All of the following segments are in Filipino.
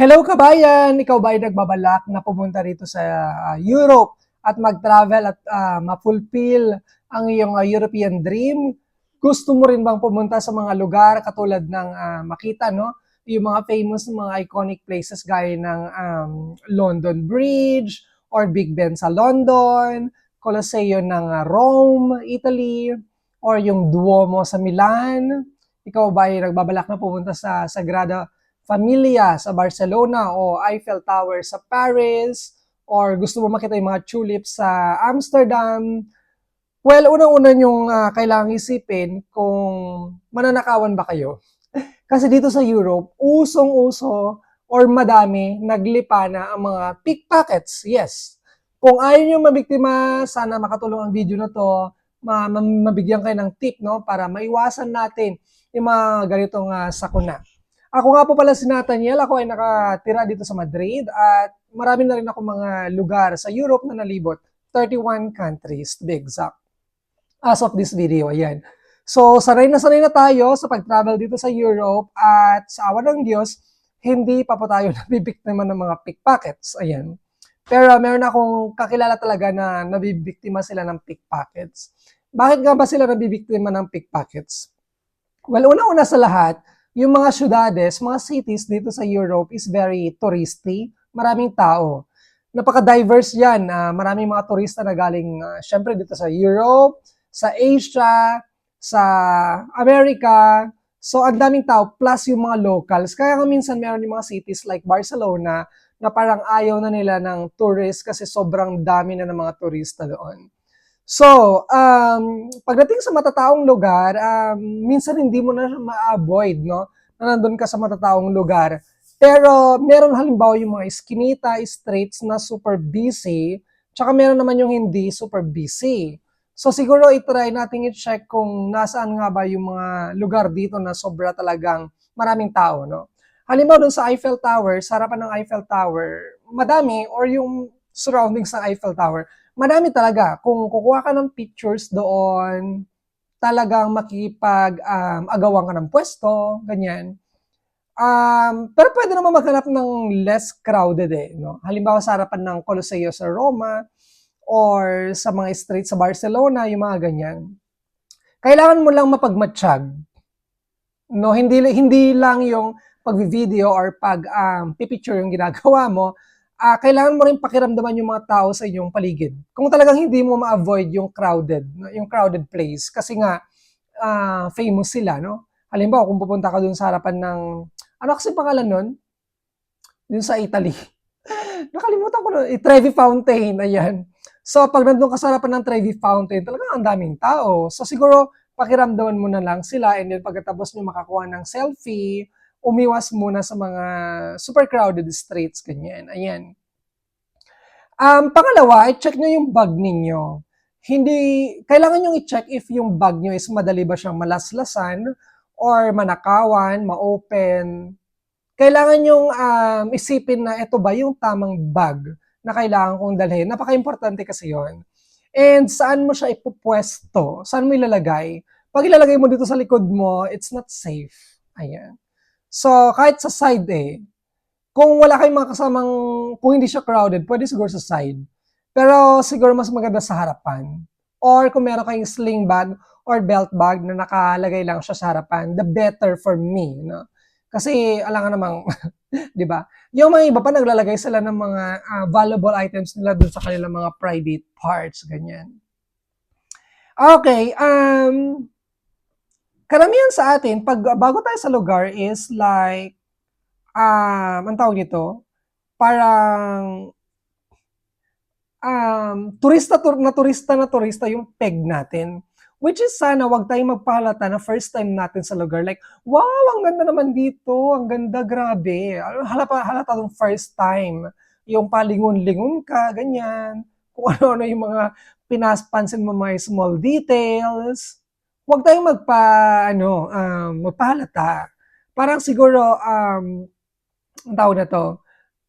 Hello kabayan! Ikaw ba ay nagbabalak na pumunta rito sa ah, Europe at mag-travel at ah, ma-fulfill ang iyong ah, European dream? Gusto mo rin bang pumunta sa mga lugar katulad ng ah, makita, no? Yung mga famous, mga iconic places gaya ng um, London Bridge or Big Ben sa London, Colosseo ng ah, Rome, Italy, or yung Duomo sa Milan. Ikaw ba ay nagbabalak na pumunta sa Sagrada Familia sa Barcelona o Eiffel Tower sa Paris or gusto mo makita yung mga tulips sa Amsterdam. Well, unang-una yung ah, kailangang isipin kung mananakawan ba kayo. Kasi dito sa Europe, usong-uso or madami naglipa na ang mga pickpockets. Yes. Kung ayaw nyo mabiktima, sana makatulong ang video na to, ma- ma- mabigyan kayo ng tip no para maiwasan natin yung mga ganitong ah, sakuna. Ako nga po pala si Nathaniel. Ako ay nakatira dito sa Madrid at marami na rin ako mga lugar sa Europe na nalibot. 31 countries to be exact. As of this video, ayan. So, sanay na sanay na tayo sa pag-travel dito sa Europe at sa awa ng Diyos, hindi pa po tayo nabibiktima ng mga pickpockets. Ayan. Pero meron akong kakilala talaga na nabibiktima sila ng pickpockets. Bakit nga ba sila nabibiktima ng pickpockets? Well, una-una sa lahat, yung mga syudades, mga cities dito sa Europe is very touristy. Maraming tao. Napaka-diverse yan. Ah, maraming mga turista na galing, ah, syempre, dito sa Europe, sa Asia, sa America. So, ang daming tao, plus yung mga locals. Kaya nga minsan meron yung mga cities like Barcelona na parang ayaw na nila ng tourist kasi sobrang dami na ng mga turista doon. So, um, pagdating sa matataong lugar, um, minsan hindi mo na ma-avoid, no? Na nandun ka sa matataong lugar. Pero meron halimbawa yung mga eskinita, streets na super busy, tsaka meron naman yung hindi super busy. So siguro itry natin i-check kung nasaan nga ba yung mga lugar dito na sobra talagang maraming tao, no? Halimbawa dun sa Eiffel Tower, sa harapan ng Eiffel Tower, madami, or yung surroundings ng Eiffel Tower, madami talaga. Kung kukuha ka ng pictures doon, talagang makipag um, agawan ka ng pwesto, ganyan. Um, pero pwede naman maghanap ng less crowded eh. No? Halimbawa sa harapan ng Colosseo sa Roma or sa mga streets sa Barcelona, yung mga ganyan. Kailangan mo lang mapagmatsyag. No, hindi hindi lang yung pag-video or pag um, picture yung ginagawa mo, ah, kailangan mo rin pakiramdaman yung mga tao sa inyong paligid. Kung talagang hindi mo ma-avoid yung crowded, yung crowded place kasi nga ah, famous sila, no? Halimbawa, kung pupunta ka dun sa harapan ng ano kasi pangalan nun? Dun sa Italy. Nakalimutan ko na, eh, Trevi Fountain, ayan. So, pag nandun ka sa harapan ng Trevi Fountain, talagang ang daming tao. So, siguro, pakiramdaman mo na lang sila and then pagkatapos nyo makakuha ng selfie, umiwas muna sa mga super crowded streets, ganyan. Ayan. Um, pangalawa, i-check nyo yung bag ninyo. Hindi, kailangan nyo i-check if yung bag nyo is madali ba siyang malaslasan or manakawan, ma-open. Kailangan nyong um, isipin na ito ba yung tamang bag na kailangan kong dalhin. Napaka-importante kasi yon. And saan mo siya ipupwesto? Saan mo ilalagay? Pag ilalagay mo dito sa likod mo, it's not safe. Ayan. So, kahit sa side eh, kung wala kayong mga kasamang, kung hindi siya crowded, pwede siguro sa side. Pero siguro mas maganda sa harapan. Or kung meron kayong sling bag or belt bag na nakalagay lang siya sa harapan, the better for me. No? Kasi alam nga namang, di ba? Yung mga iba pa naglalagay sila ng mga ah, valuable items nila dun sa kanilang mga private parts, ganyan. Okay, um, karamihan sa atin, pag bago tayo sa lugar is like, um, ang tawag nito, parang um, turista tur na turista na turista yung peg natin. Which is sana wag tayong magpahalata na first time natin sa lugar. Like, wow, ang ganda naman dito. Ang ganda, grabe. Halata, halata tong first time. Yung palingon-lingon ka, ganyan. Kung ano-ano yung mga pinaspansin mo mga small details. Huwag tayong magpa, ano, um, magpahalata. Parang siguro, um, ang tawag na to,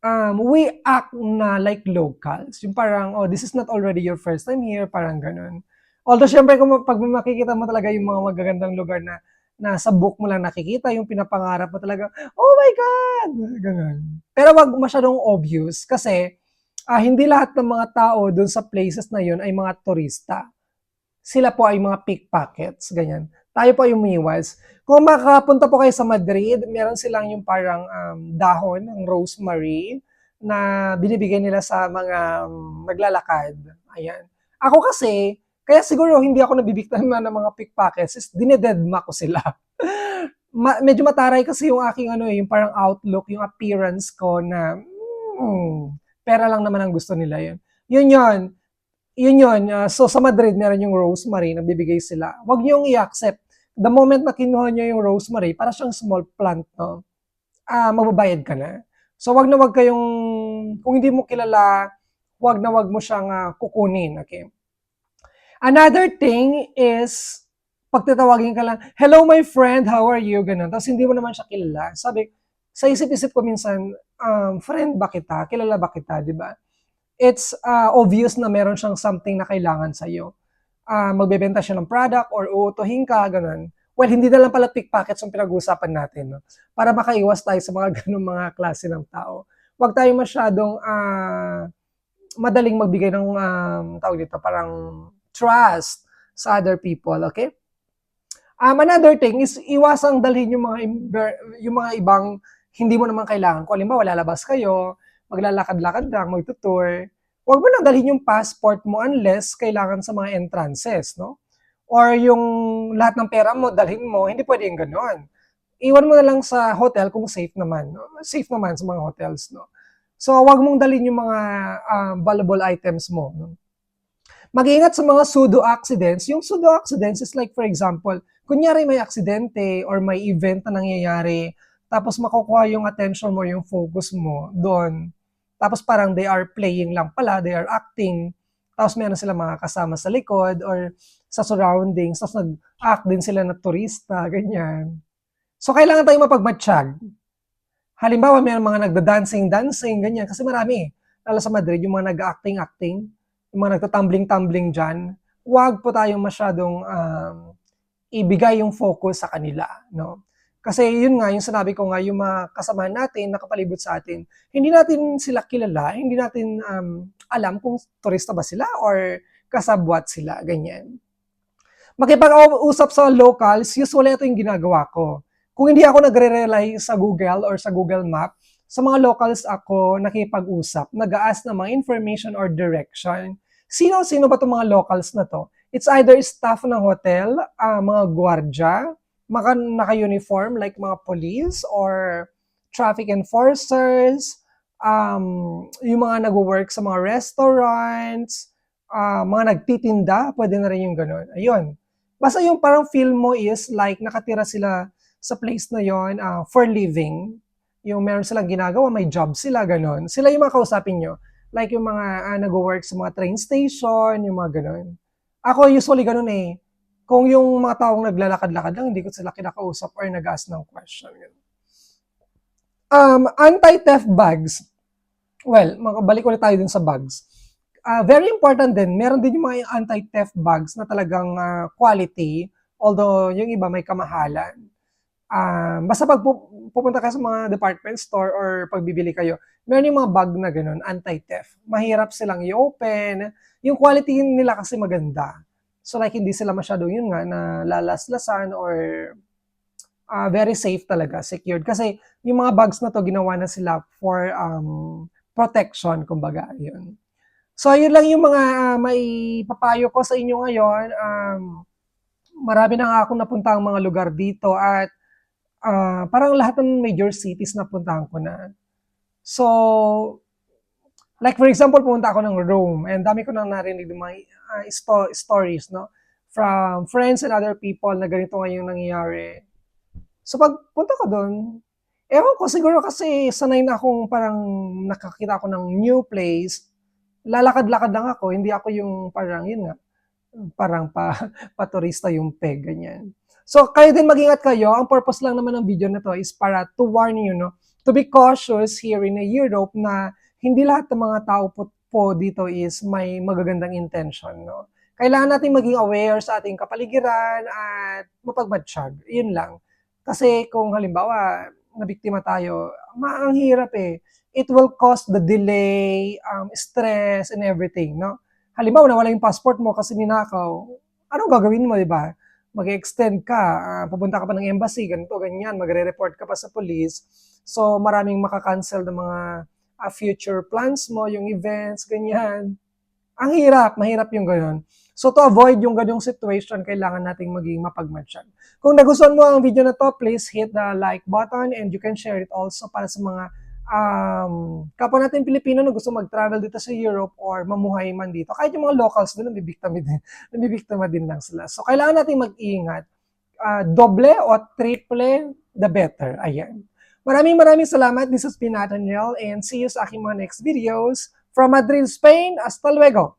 um, we act na like locals. Yung parang, oh, this is not already your first time here, parang ganun. Although, syempre, kung pag makikita mo talaga yung mga magagandang lugar na na sa book mo lang nakikita, yung pinapangarap mo talaga, oh my God! Ganun. Pero wag masyadong obvious kasi ah, hindi lahat ng mga tao doon sa places na yun ay mga turista. Sila po ay mga pickpockets, ganyan. Tayo po ay umiwas. Kung makapunta po kayo sa Madrid, meron silang yung parang um, dahon ng rosemary na binibigay nila sa mga um, naglalakad. Ayan. Ako kasi, kaya siguro hindi ako nabibiktima ng mga pickpockets, is dinededma ko sila. Ma- medyo mataray kasi yung aking ano, eh, yung parang outlook, yung appearance ko na hmm, pera lang naman ang gusto nila yun. Yun yun. Yun yun. Uh, so sa Madrid, meron yung rosemary na bibigay sila. Huwag niyong i-accept. The moment na kinuha niyo yung rosemary, para siyang small plant, no? Ah, magbabayad ka na. So wag na wag kayong, kung hindi mo kilala, wag na wag mo siyang ah, kukunin, okay? Another thing is, pagtatawagin ka lang, hello my friend, how are you? Ganun. Tapos hindi mo naman siya kilala. Sabi, sa isip-isip ko minsan, um, friend ba kita? Kilala ba kita? Di ba? It's uh, obvious na meron siyang something na kailangan sa'yo. Uh, magbebenta siya ng product or uutuhin ka, ganun. Well, hindi na lang pala pickpockets yung pinag-uusapan natin. No? Para makaiwas tayo sa mga ganung mga klase ng tao. Huwag tayo masyadong uh, madaling magbigay ng um, tawag dito, parang trust sa other people, okay? Um, another thing is iwasang dalhin yung mga yung mga ibang hindi mo naman kailangan. Kung halimbawa lalabas kayo, maglalakad-lakad lang, magtutour, huwag mo lang dalhin yung passport mo unless kailangan sa mga entrances, no? Or yung lahat ng pera mo, dalhin mo, hindi pwede yung gano'n. Iwan mo na lang sa hotel kung safe naman. No? Safe naman sa mga hotels, no? So, huwag mong dalhin yung mga uh, valuable items mo. No? Mag-ingat sa mga pseudo accidents. Yung pseudo accidents is like, for example, kunyari may aksidente or may event na nangyayari, tapos makukuha yung attention mo, yung focus mo doon. Tapos parang they are playing lang pala, they are acting. Tapos meron sila mga kasama sa likod or sa surroundings. Tapos nag-act din sila na turista, ganyan. So kailangan tayong mapagmatsyag. Halimbawa, may mga nagda-dancing-dancing, ganyan. Kasi marami. Lalo sa Madrid, yung mga nag-acting-acting yung mga nagtatumbling-tumbling dyan, huwag po tayong masyadong um, ibigay yung focus sa kanila. No? Kasi yun nga, yung sinabi ko nga, yung mga kasamahan natin, nakapalibot sa atin, hindi natin sila kilala, hindi natin um, alam kung turista ba sila or kasabwat sila, ganyan. Makipag-usap sa locals, usually ito yung ginagawa ko. Kung hindi ako nagre-rely sa Google or sa Google Map, sa mga locals ako nakipag-usap, nag-aas ng mga information or direction Sino-sino ba itong mga locals na to? It's either staff ng hotel, uh, mga gwardya, mga naka-uniform like mga police or traffic enforcers, um, yung mga nag-work sa mga restaurants, uh, mga nagtitinda, pwede na rin yung ganun. Ayun. Basta yung parang feel mo is like nakatira sila sa place na yon uh, for living. Yung meron silang ginagawa, may job sila, ganun. Sila yung mga kausapin nyo. Like yung mga uh, nag-work sa mga train station, yung mga ganun. Ako usually ganun eh. Kung yung mga taong naglalakad-lakad lang, hindi ko sila kinakausap or nag-ask ng question. Um, anti-theft bags. Well, makabalik ulit tayo dun sa bags. Uh, very important din, meron din yung mga anti-theft bags na talagang uh, quality, although yung iba may kamahalan. Uh, basta pag pupunta ka sa mga department store or pagbibili kayo, meron yung mga bag na ganun, anti-theft. Mahirap silang i-open. Yung quality nila kasi maganda. So like hindi sila masyado yun nga na lalaslasan or uh, very safe talaga, secured. Kasi yung mga bags na to ginawa na sila for um, protection, kumbaga, yun. So yun lang yung mga uh, may papayo ko sa inyo ngayon. Um, marami na nga akong napuntang mga lugar dito at uh, parang lahat ng major cities na puntahan ko na. So, like for example, pumunta ako ng Rome and dami ko nang narinig ng mga uh, sto- stories, no? From friends and other people na ganito nga yung nangyayari. So, pag punta ko doon, ewan ko, siguro kasi sanay na akong parang nakakita ako ng new place, lalakad-lakad lang ako, hindi ako yung parang, yun nga, parang pa, paturista yung peg, ganyan. So, kayo din mag-ingat kayo. Ang purpose lang naman ng video na to is para to warn you, no? to be cautious here in Europe na hindi lahat ng mga tao po, po dito is may magagandang intention. No? kailangan natin maging aware sa ating kapaligiran at mapagmatsyag. Yun lang. Kasi kung halimbawa, nabiktima tayo, ma ang hirap eh. It will cause the delay, um, stress, and everything, no? Halimbawa, nawala yung passport mo kasi ninakaw, anong gagawin mo, di ba? Mag-extend ka, ah, pupunta ka pa ng embassy, ganito, ganyan, magre-report ka pa sa police. So, maraming makakancel ng mga ah, future plans mo, yung events, ganyan. Ang hirap, mahirap yung ganun. So, to avoid yung ganyong situation, kailangan nating maging mapagmatsyag. Kung nagustuhan mo ang video na to, please hit the like button and you can share it also para sa mga um, kapwa natin Pilipino na gusto mag-travel dito sa Europe or mamuhay man dito. Kahit yung mga locals doon, nabibiktima din, nabibiktima din lang sila. So, kailangan natin mag-ingat. Ah, doble o triple, the better. Ayan. Maraming maraming salamat. This has been Nathaniel and see you sa aking mga next videos. From Madrid, Spain. Hasta luego.